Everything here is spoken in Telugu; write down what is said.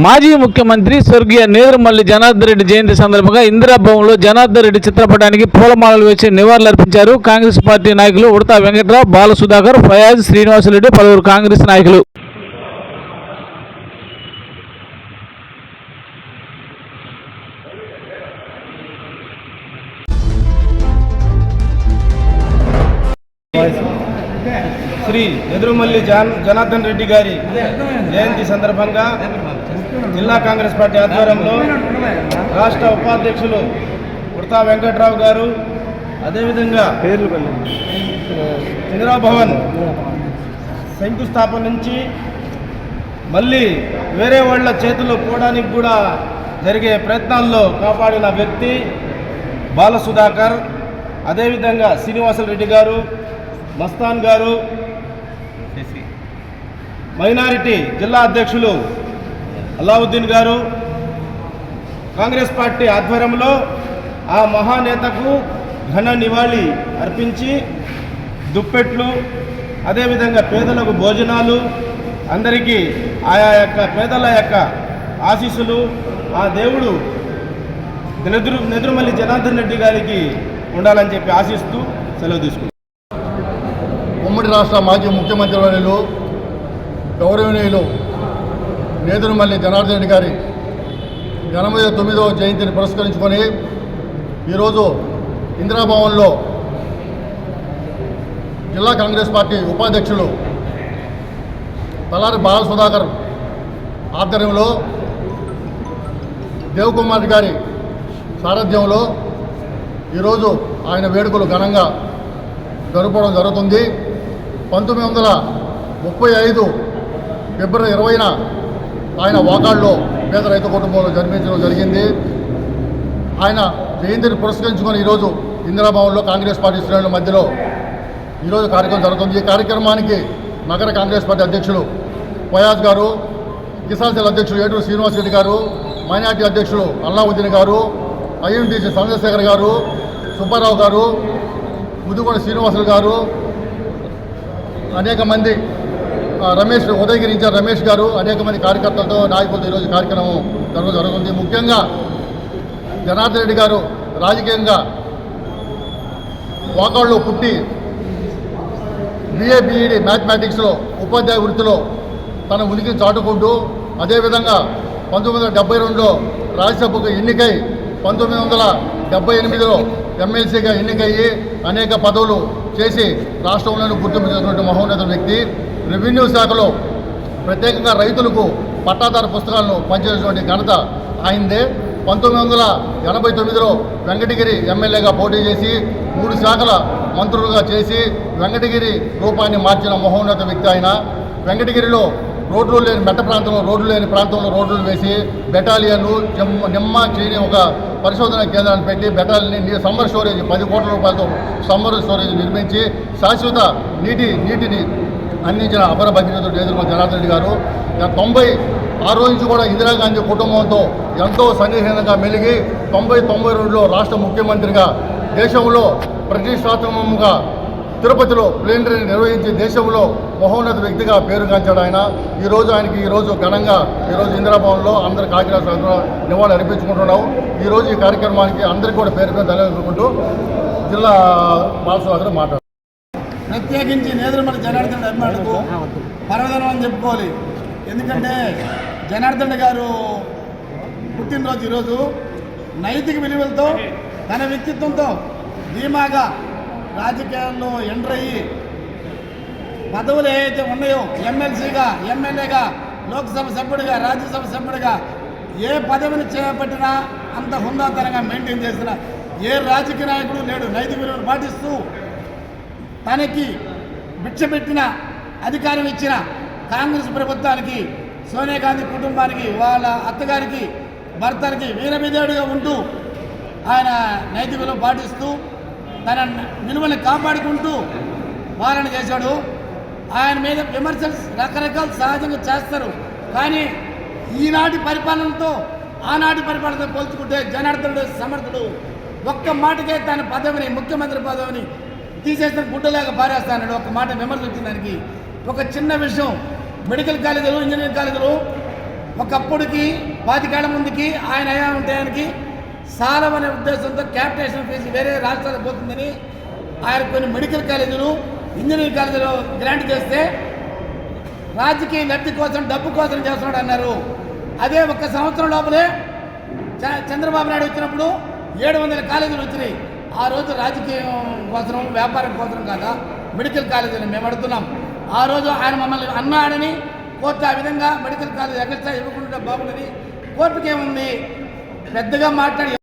మాజీ ముఖ్యమంత్రి స్వర్గీయ నేదురుమల్లి జనార్దన్ రెడ్డి జయంతి సందర్భంగా ఇందిరాభవన్లో జనార్దన్ రెడ్డి చిత్రపటానికి పూలమాలలు వేసి నివాళులర్పించారు కాంగ్రెస్ పార్టీ నాయకులు ఉడతా వెంకట్రావు బాల సుధాకర్ ఫయాజ్ శ్రీనివాసరెడ్డి పలువురు కాంగ్రెస్ నాయకులు. శ్రీ ఎదురుమల్లి జాన్ జనార్దన్ రెడ్డి గారి జయంతి సందర్భంగా జిల్లా కాంగ్రెస్ పార్టీ ఆధ్వర్యంలో రాష్ట్ర ఉపాధ్యక్షులు ఉడతా వెంకట్రావు గారు అదేవిధంగా ఇందిరాభవన్ శంకుస్థాపన నుంచి మళ్ళీ వేరే వాళ్ళ చేతుల్లో పోవడానికి కూడా జరిగే ప్రయత్నాల్లో కాపాడిన వ్యక్తి బాల సుధాకర్ అదేవిధంగా శ్రీనివాసరెడ్డి గారు మస్తాన్ గారు మైనారిటీ జిల్లా అధ్యక్షులు అలావుద్దీన్ గారు కాంగ్రెస్ పార్టీ ఆధ్వర్యంలో ఆ మహానేతకు ఘన నివాళి అర్పించి దుప్పెట్లు అదేవిధంగా పేదలకు భోజనాలు అందరికీ ఆయా యొక్క పేదల యొక్క ఆశీస్సులు ఆ దేవుడు నెదురు నెదురుమల్లి జనార్దన్ రెడ్డి గారికి ఉండాలని చెప్పి ఆశిస్తూ సెలవు తీసుకుంటాం ఉమ్మడి రాష్ట్ర మాజీ ముఖ్యమంత్రి వర్యులు గౌరవనీయులు నేదురుమల్లి జనార్దన్ రెడ్డి గారి ఎనభై తొమ్మిదవ జయంతిని పురస్కరించుకొని ఈరోజు ఇందిరాభవన్లో జిల్లా కాంగ్రెస్ పార్టీ ఉపాధ్యక్షులు తలారి బాల సుధాకర్ ఆధ్వర్యంలో దేవకుమార్ గారి సారథ్యంలో ఈరోజు ఆయన వేడుకలు ఘనంగా జరుపడం జరుగుతుంది. పంతొమ్మిది వందల ముప్పై ఐదు ఫిబ్రవరి ఇరవైన ఆయన వాకాడులో పేద రైతు కుటుంబంలో జన్మించడం జరిగింది. ఆయన జయంతిని పురస్కరించుకొని ఈరోజు ఇందిరాభవన్లో కాంగ్రెస్ పార్టీ శ్రేణుల మధ్యలో ఈరోజు కార్యక్రమం జరుగుతుంది. ఈ కార్యక్రమానికి నగర కాంగ్రెస్ పార్టీ అధ్యక్షులు ఫయాజ్ గారు కిసాన్ సెల్ అధ్యక్షులు ఏటూరు శ్రీనివాసరెడ్డి గారు మైనార్టీ అధ్యక్షులు అల్లావుద్దీన్ గారు ఐఎన్టీసీ చంద్రశేఖర్ గారు సుబ్బారావు గారు ముదుగొండ శ్రీనివాసులు గారు అనేక మంది రమేష్ ఉదయగిరి ఇన్ఛార్జ్ రమేష్ గారు అనేక మంది కార్యకర్తలతో నాయకులతో ఈరోజు కార్యక్రమం జరగడం జరుగుతుంది. ముఖ్యంగా జనార్దన్ రెడ్డి గారు రాజకీయంగా వాకాడులో పుట్టి బిఏ బీఈడి మ్యాథమెటిక్స్లో ఉపాధ్యాయ వృత్తిలో తన ఉనికిని చాటుకుంటూ అదేవిధంగా పంతొమ్మిది వందల డెబ్బై రెండులో రాజ్యసభకు ఎన్నికై పంతొమ్మిది వందల డెబ్బై ఎనిమిదిలో ఎమ్మెల్సీగా ఎన్నికయ్యి అనేక పదవులు చేసి రాష్ట్రంలోని గుర్తింపు చేసినటువంటి మహోన్నత వ్యక్తి. రెవెన్యూ శాఖలో ప్రత్యేకంగా రైతులకు పట్టాదారు పుస్తకాలను పనిచేసినటువంటి ఘనత ఆయనదే. పంతొమ్మిది వందల ఎనభై తొమ్మిదిలో వెంకటగిరి ఎమ్మెల్యేగా పోటీ చేసి మూడు శాఖల మంత్రులుగా చేసి వెంకటగిరి రూపాన్ని మార్చిన మహోన్నత వ్యక్తి ఆయన. వెంకటగిరిలో రోడ్లు లేని మెట్ట ప్రాంతంలో రోడ్లు లేని ప్రాంతంలో రోడ్లు వేసి బెటాలియన్లు నిమ్మ చేయని ఒక పరిశోధన కేంద్రాన్ని పెట్టి బెటాలియన్ సమ్మర్ స్టోరేజ్ పది కోట్ల రూపాయలతో సమ్మర్ స్టోరేజ్ నిర్మించి శాశ్వత నీటి నీటిని అందించిన అపర భగీరథుడు నేదురుమ జనార్దన్ రెడ్డి గారు. తొంభై ఆ రోజు నుంచి కూడా ఇందిరాగాంధీ కుటుంబంతో ఎంతో సన్నిహితంగా మెలిగి తొంభై తొంభై రెండులో రాష్ట్ర ముఖ్యమంత్రిగా దేశంలో ప్రతిష్టాత్మకంగా తిరుపతిలో ప్లేనరీని నిర్వహించి దేశంలో మహోన్నత వ్యక్తిగా పేరుగాంచాడు ఆయన. ఈరోజు ఆయనకి ఈరోజు ఘనంగా ఈరోజు ఇందిరాభవన్లో అందరు కాకినాడ సంఘంలో నివాళులు అర్పించుకుంటున్నాం. ఈరోజు ఈ కార్యక్రమానికి అందరికీ కూడా పేరు పేరు ధన్యవాదాలు జిల్లా బాలసభ మాట్లాడుతున్నారు ప్రత్యేకించి నేదురుమల జనార్దన్ అభిమానులకు పర్వదనం అని చెప్పుకోవాలి. ఎందుకంటే జనార్దన్ గారు పుట్టినరోజు ఈరోజు నైతిక విలువలతో తన వ్యక్తిత్వంతో ధీమాగా రాజకీయాల్లో ఎంటర్ అయ్యి పదవులు ఏవైతే ఉన్నాయో ఎమ్మెల్సీగా ఎమ్మెల్యేగా లోక్సభ సభ్యుడిగా రాజ్యసభ సభ్యుడిగా ఏ పదవిని చేపట్టినా అంత హుందాతనంగా మెయింటైన్ చేసిన ఏ రాజకీయ నాయకుడు లేడు. నైతిక విలువలు పాటిస్తూ తనకి భిక్ష పెట్టిన అధికారం ఇచ్చిన కాంగ్రెస్ ప్రభుత్వానికి సోనియా గాంధీ కుటుంబానికి వాళ్ళ అత్తగారికి భర్తకి వీరవిధేయుడిగా ఉంటూ ఆయన నైతిక విలువ పాటిస్తూ తన విలువని కాపాడుకుంటూ పాలన చేశాడు. ఆయన మీద విమర్శలు రకరకాల సహజంగా చేస్తారు. కానీ ఈనాటి పరిపాలనతో ఆనాటి పరిపాలనతో పోల్చుకుంటే జనార్దనుడు సమర్థుడు ఒక్క మాటకే తన పదవిని ముఖ్యమంత్రి పదవిని తీసేసిన గుడ్డలాగా పారేస్తానని ఒక మాట విమర్శ వచ్చిన దానికి. ఒక చిన్న విషయం మెడికల్ కాలేజీలు ఇంజనీరింగ్ కాలేజీలు ఒకప్పుడుకి పాతికేళ్ళ ముందుకి ఆయన అయా ఉంటాయానికి సాలమనే ఉద్దేశంతో క్యాపిటేషన్ ఫీజు వేరే రాష్ట్రాలకు పోతుందని ఆయన కొన్ని మెడికల్ కాలేజీలు ఇంజనీరింగ్ కాలేజీలో గ్రాంట్ చేస్తే రాజకీయ లబ్ధి కోసం డబ్బు కోసం చేస్తున్నాడు అన్నారు. అదే ఒక సంవత్సరం లోపలే చ- చంద్రబాబు నాయుడు వచ్చినప్పుడు ఏడు వందల కాలేజీలు వచ్చినాయి. ఆ రోజు రాజకీయం కోసం వ్యాపారం కోసం కాదా మెడికల్ కాలేజీని మేము అడుగుతున్నాం. ఆ రోజు ఆయన మమ్మల్ని అన్నాడని కోర్టు ఆ విధంగా మెడికల్ కాలేజ్ ఎక్కడ ఇవ్వకుండా బాగుంటుంది కోర్టుకేముంది? పెద్దగా మాట్లాడి